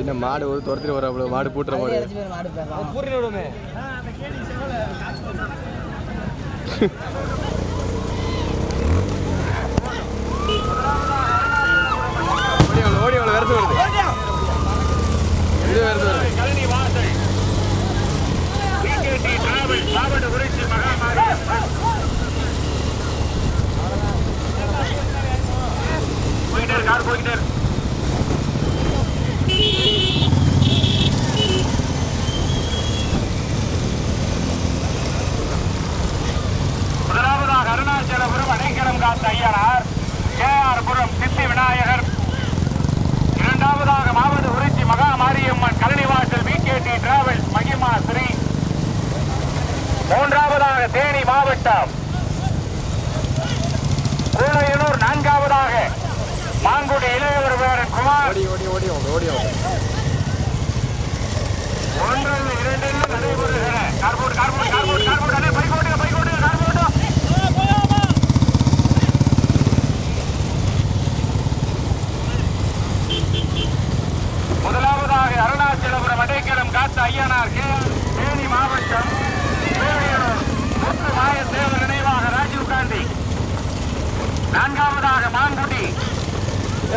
என்ன மாடு ஒரு துரத்திட்டு வர அவ்வளோ மாடு பூட்டுற மாடு. ஓடி அவ்வளோ விரட்டு வருது. இது வருது. மாவட்ட மகாமாரி. Car Yeah.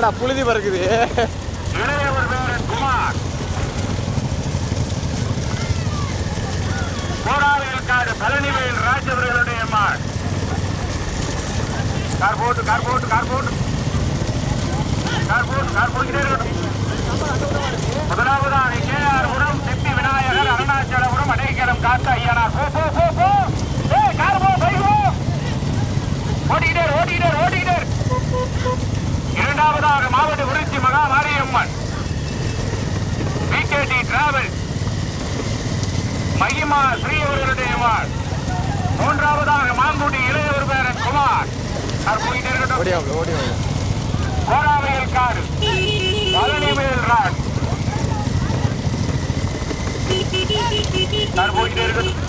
என்னடா புழுதி பறக்குது? இளையவர் பழனிவேல் ராஜ் அவர்களுடைய கார் போட்டு கார் போட்டு கார் போட்டு கார் போட்டு கார் போட்டுக்கிட்டே முதலாவதாக கே ஆர் புரம் சித்தி விநாயகர் அருணாச்சலபுரம் அடைக்கலம் காத்த ஐயனார் போ போ போ போ ஏய் கார் போ பை போ ஓடிக்கிட்டே இரு, ஓடிக்கிட்டே இரு, ஓடிக்கிட்டே இரு. இரண்டாவதாக மாவட்ட உரிச்சி மகா மாரியம்மன். விகேடி டிராவல் மகிமா ஸ்ரீ அவர்களுடைய வாழ் மூன்றாவதாக மாங்குடி இளையவர் பேரன் குமார். போயிட்டே இருக்கட்டும். கோராவையில் காடு. பழனிவேல் ராட் போயிட்டே இருக்கட்டும்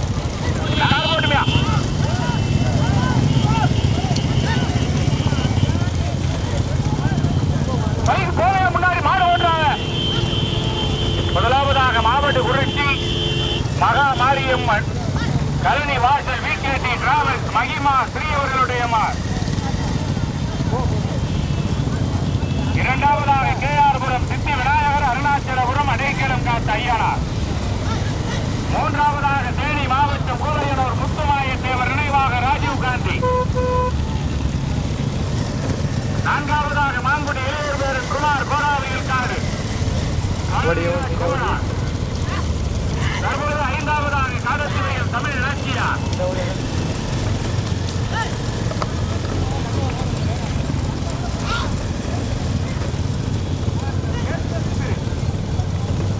கார் போட்டுமையா பைக் போவே முன்னாடி மாடு ஓட்டுறாங்க முதலாவதாக மாவட்ட குறிச்சி மகா மாரியம்மன் கழனி வாசல் விகேடி டிராவல்ஸ் மகிமா ஸ்ரீ அவர்களுடைய இரண்டாவதாக கே ஆர்புரம் சித்தி விநாயகர் அருணாச்சலபுரம் அடைக்கலம் காத்த ஐயனார். மூன்றாவதாக தேனி மாவட்டம் கோலையனூர் முத்துமாய தேவர் நினைவாக ராஜீவ் காந்தி. நான்காவதாக மாங்குடி இளையர் பேரன் குமார் கோராவையில் காடு ஓடி, ஓடி, ஓடி. தற்பொழுது ஐந்தாவதாக காடத்துறையில் தமிழ் நாச்சியார்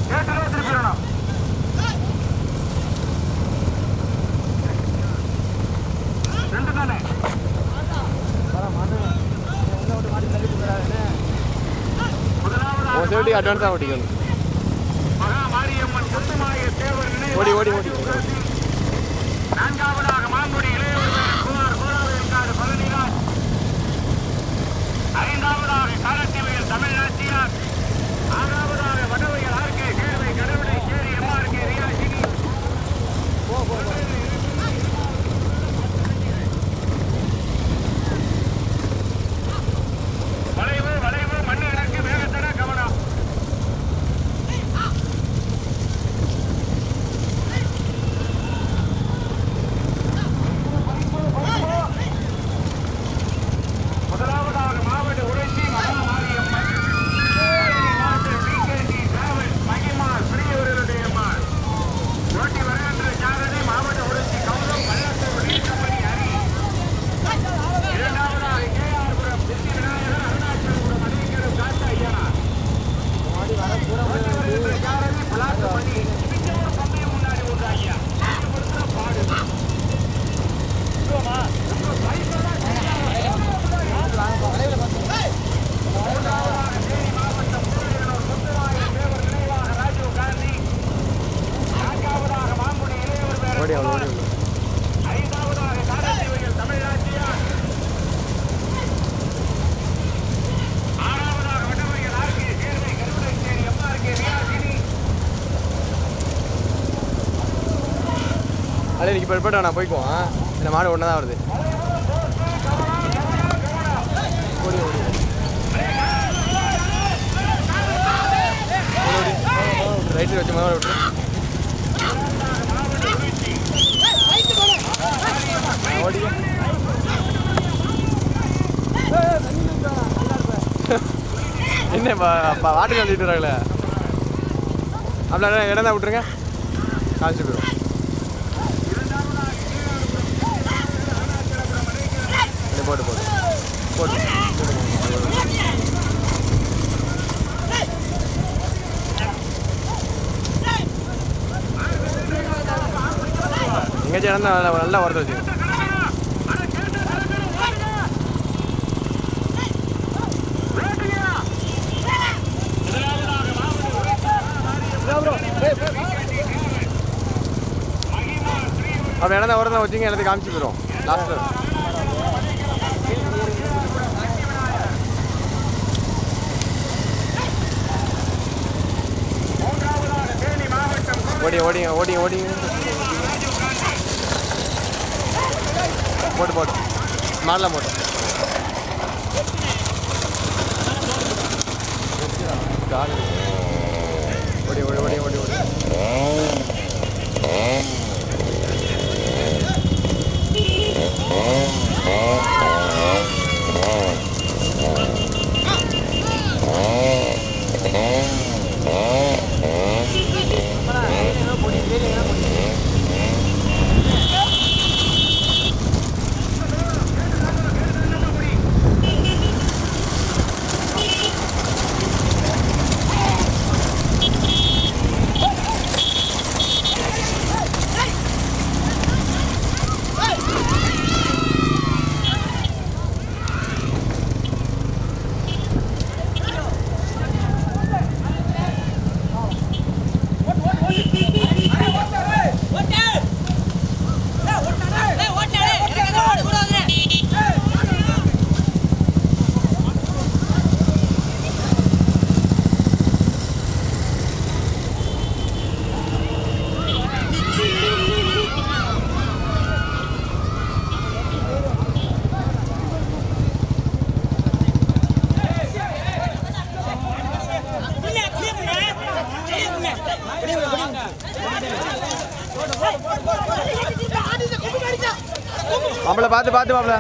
கேட்டுதான் திருப்பிடணும் ரெண்டு தானே முதலாவதாக அட்வான்ஸாக ஓட்டிக்கணும் ஓடி ஓடி ஓடி. நான்காவதாக மாங்குடி இளையவர் ஐந்தாவதாக காலத்திவையில் தமிழ்நாடு ஆறாவதாக வடவையில் ஆர்கே சேவை கடவுளை சேரி எம்ஆர்கே ரியாசினி வளைவு வளைவு மண்ணு எனக்கு வேகத்தட கவனம் முதலாவதாக மாவட்ட உரைச்சி மகா மாரியம்மன் கழனி மாவட்ட வி. இன்னைக்கு பெருப்பட்ட நான் போய்க்குவோம். இந்த மாடு ஒன்று தான் வருது. ஓடி ரைட்டு வச்சு முதல்ல விட்டுரு என்னப்பா என்ன வாட்டு கழிட்டு வராங்களே அப்படின்னா இடம் தான் விட்டுருங்க. காமிச்சு போயிடும் இது போட்டு போட்டு போட்டு எங்கேயாச்சும் இடம் தான் நல்லா- நல்லா வரது வச்சு அப்படி இடம் தான் வரதான் வச்சுங்க எல்லாத்தையும் காமிச்சு போயிடும் லாஸ்ட்டில் ஓடி ஓடிங்க ஓடிங்க ஓடிங்க போட்டு போட்டு. மாடலாம் போட்டு. காலு. ஓடி ஓடி ஓடி ஓடி ஓடி மாப்பிள்ள பார்த்து பார்த்து மாப்பிள்ள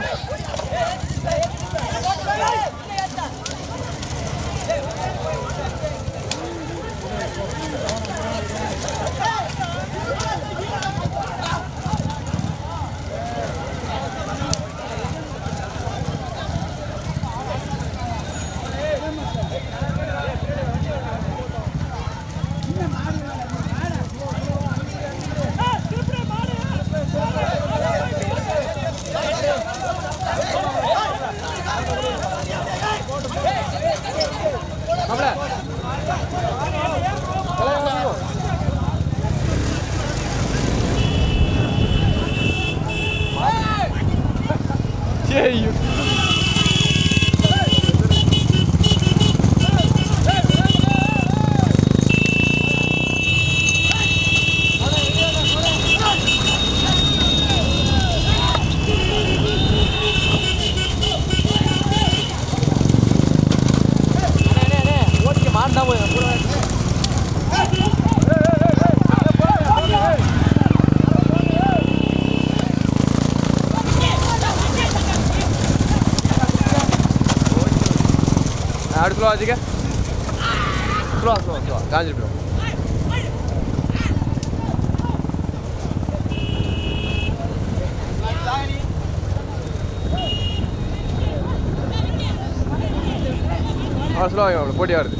ஆ ஸ்லோவாக அவ்வளோ போட்டியாக வருது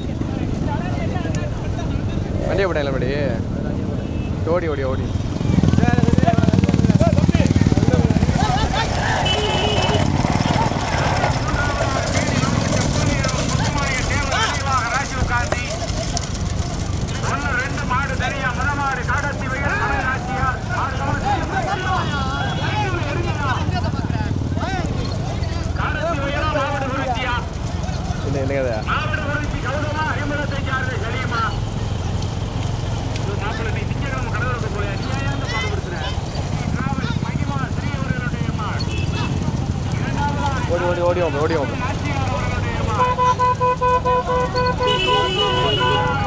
வண்டியை போட்டேன் இல்லை ஓடி ஓடி ஓடி ராஜீவ் காந்தி ஒன்று ரெண்டு மாடு தனியா முத மாடு காடத்தி வயல் மலைநாச்சியார் காடத்தி வயலா மாவட்ட குறிச்சியா என்ன என்ன கதை மாவட்ட குறிச்சி கௌரவமா ஐம்பதத்தை சார்ந்த சலீமா மாப்பிள்ள நீ திங்கக்கிழமை கடவுளுக்கு போய் நீ ஏன் பாடுபடுத்துற ஓடி ஓடி ஓடி ஓடி ஓடி ஓடி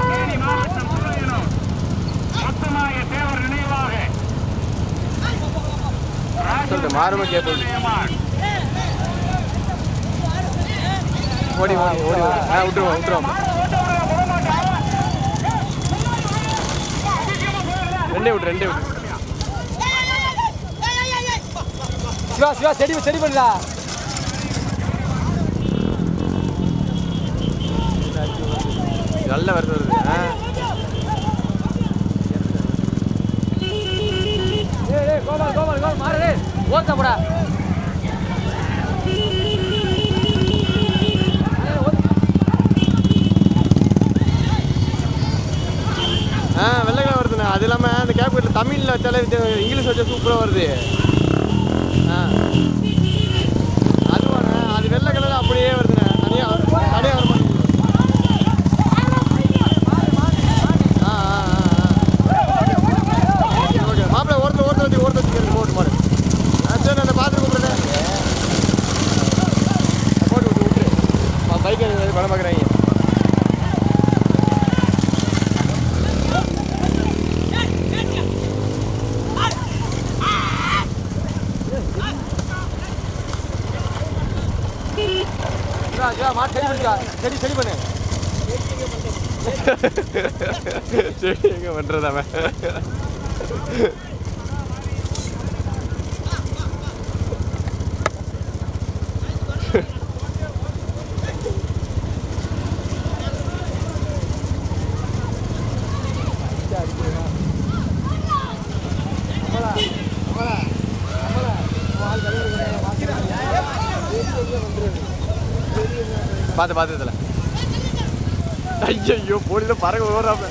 தேனி மாவட்டம் சூளையனூர் முத்துமாய தேவர் நினைவாக சொல்லிட்டு மாறுமா ஓடி ஓடி ஓடி ஓடி. ஆ விட்டுருவோம் விட்டுருவோம். ரெண்டே விட்டு ரெண்டே விட்டு. சிவா சிவா செடி செடி பண்ணலா. நல்ல வருது வருது. கோபால் கோபால் கோபால் மாறு ஓகேப்படா ஆ வெள்ளைக்கிழமை வருதுண்ணா. அது இல்லாமல் அந்த கேப்கட்டில் தமிழில் வச்சாலே இங்கிலீஷ் வச்சா சூப்பராக வருது. சரி சரி பண்ணு சரி எங்க பண்றதாம பார்த்து பார்த்து இதில். ஐயோ போடில பறக்க ஓடுறாப்ல.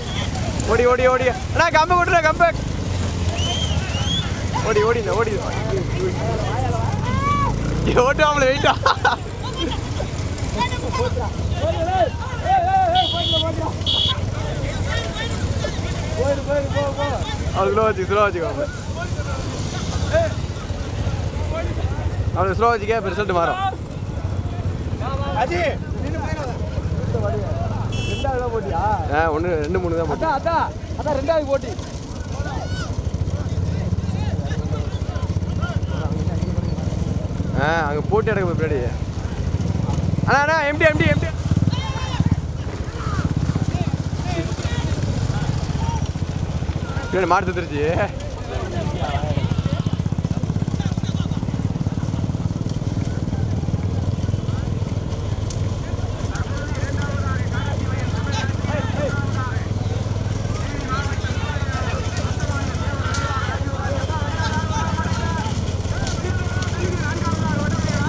ஓடி ஓடி ஓடி. அண்ணா கம்பு விட்டுற கம்பு. ஓடி ஓடி ஓடி. ஓட்டாமல வெயிட்டா. அவனுக்கு ஸ்லோ வச்சு ஸ்லோ வச்சுக்கோ அவனுக்கு ஸ்லோ வச்சுக்க இப்போ ரிசல்ட் மாறும். ஆ ஒன்று ரெண்டு மூணு தான் போட்டு. அதான் அதான் அதான் ரெண்டாவது போட்டி. ஆ அங்கே போட்டி அடக்க பின்னாடி. அண்ணா அண்ணா எம்டி எம்டி எம்டி மாடு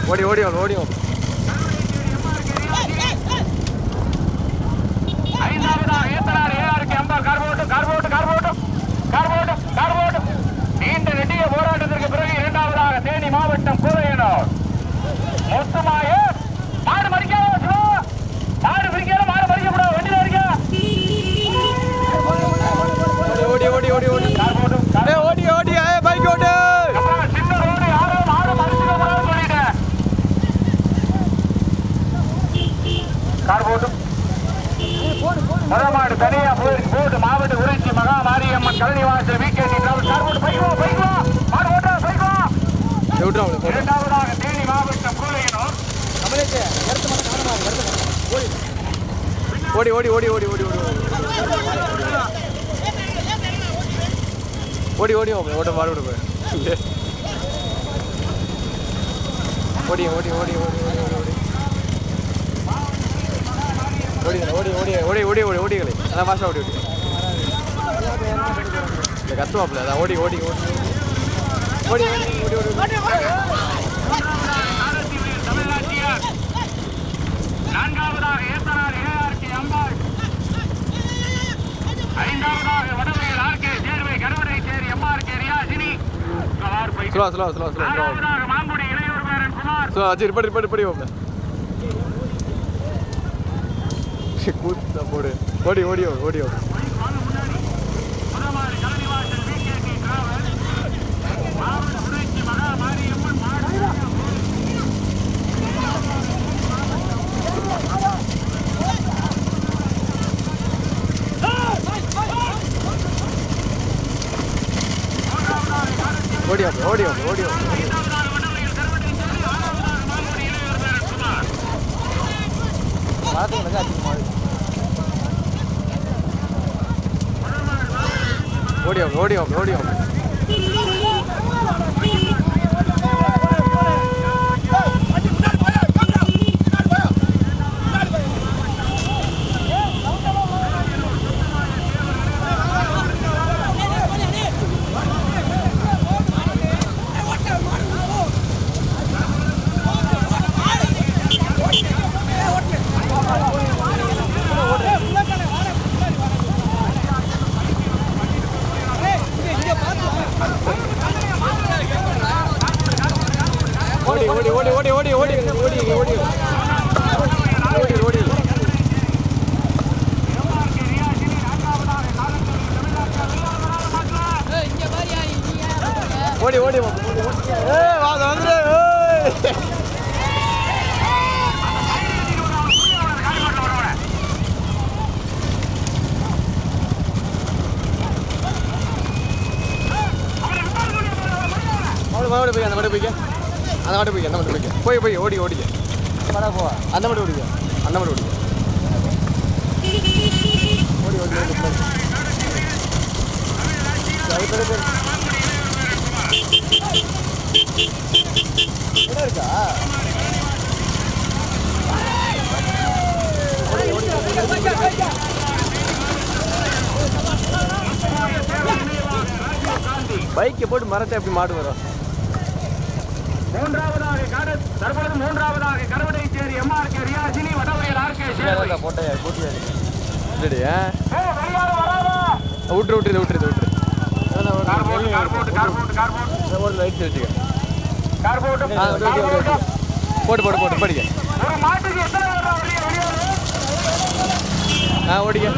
ஓடி ஓடி வாங்க ஓடி வாங்க நீண்ட நெட்டிய போராட்டத்திற்கு பிறகு இரண்டாவதாக தேனி மாவட்டம் கோதையனூர் மொத்தமாக முதமாடு தனியா போயிருக்கு போட்டு மாவட்ட உரைச்சி மகா மாரியம்மன் கழனி வாசல் வீக்கெண்ட் டிராவல் கார் போட்டு பைக் வா பைக். மாடு ஓட்டா பைக். வா விட்டுறோம் அவனை போட்டு இரண்டாவதாக தேனி மாவட்டம் கூலையனூர். ஓடி ஓடி ஓடி ஓடி ஓடி ஓடி. ஓடி ஓடி ஓடி. ஓட மாடு ஓடு போய் ஓடி ஓடி ஓடி ஓடி ஓடி. ஓடி ஓடி ஓடி ஓடி ஓடி ஓடி ஓடி அதான் மாஸ்டர் ஓடி ஓடி இந்த கத்துவாப்பில் அதான் ஓடி ஓடி ஓடி ஓடி ஓடி ஓடி ஓடி நான்காவதாக ஏத்தனார் ஏஆர்டி அம்பாள் ஐந்தாவதாக வடமையில் ஆர்கே சேர்வை கருவடை சேரி எம்ஆர்கே ரியாசினி குமார் பை சுலா சுலா சுலா சுலா மாங்குடி இளையோர் பேரன் குமார் சுலா சரி படி படி படி ஓப்பேன் கூத்த போடு. ஓடி ஓடியோ ஓடியோ ஓடியோ ஓடியோ ஓடியோ ഓടി നോക്ക് ஓடி ஓடி ஏ வா வந்துரு ஏய் போய் அந்த மாடு போய்க்க. அந்த மாடு போய்க்க அந்த மாடு போய்க்க. போய் போய் ஓடி ஓடிக்க. வர போவா அந்த மாடு ஓடிக்க. அந்த மாடு ஓடிக்க. ஓடி ஓடி ஓடி போய். சரி, சரி, சரி. கூட இருக்கா பைக்கை போட்டு மரத்தை எப்படி மாடு வரும் மூன்றாவதாக தற்பொழுது மூன்றாவதாக கருவடை சேரி எம்ஆர்கே ரியாசினி வடவரையர் ஆர்கே சேர்வை போட்டையா கூட்டியா வெளியால வராத. விட்டுரு விட்டுரு விட்டுரு. ஒரு லைட் வச்சுக்க போட்டு போட்டு போட்டு படிக்க. ஆ ஓடிக்க.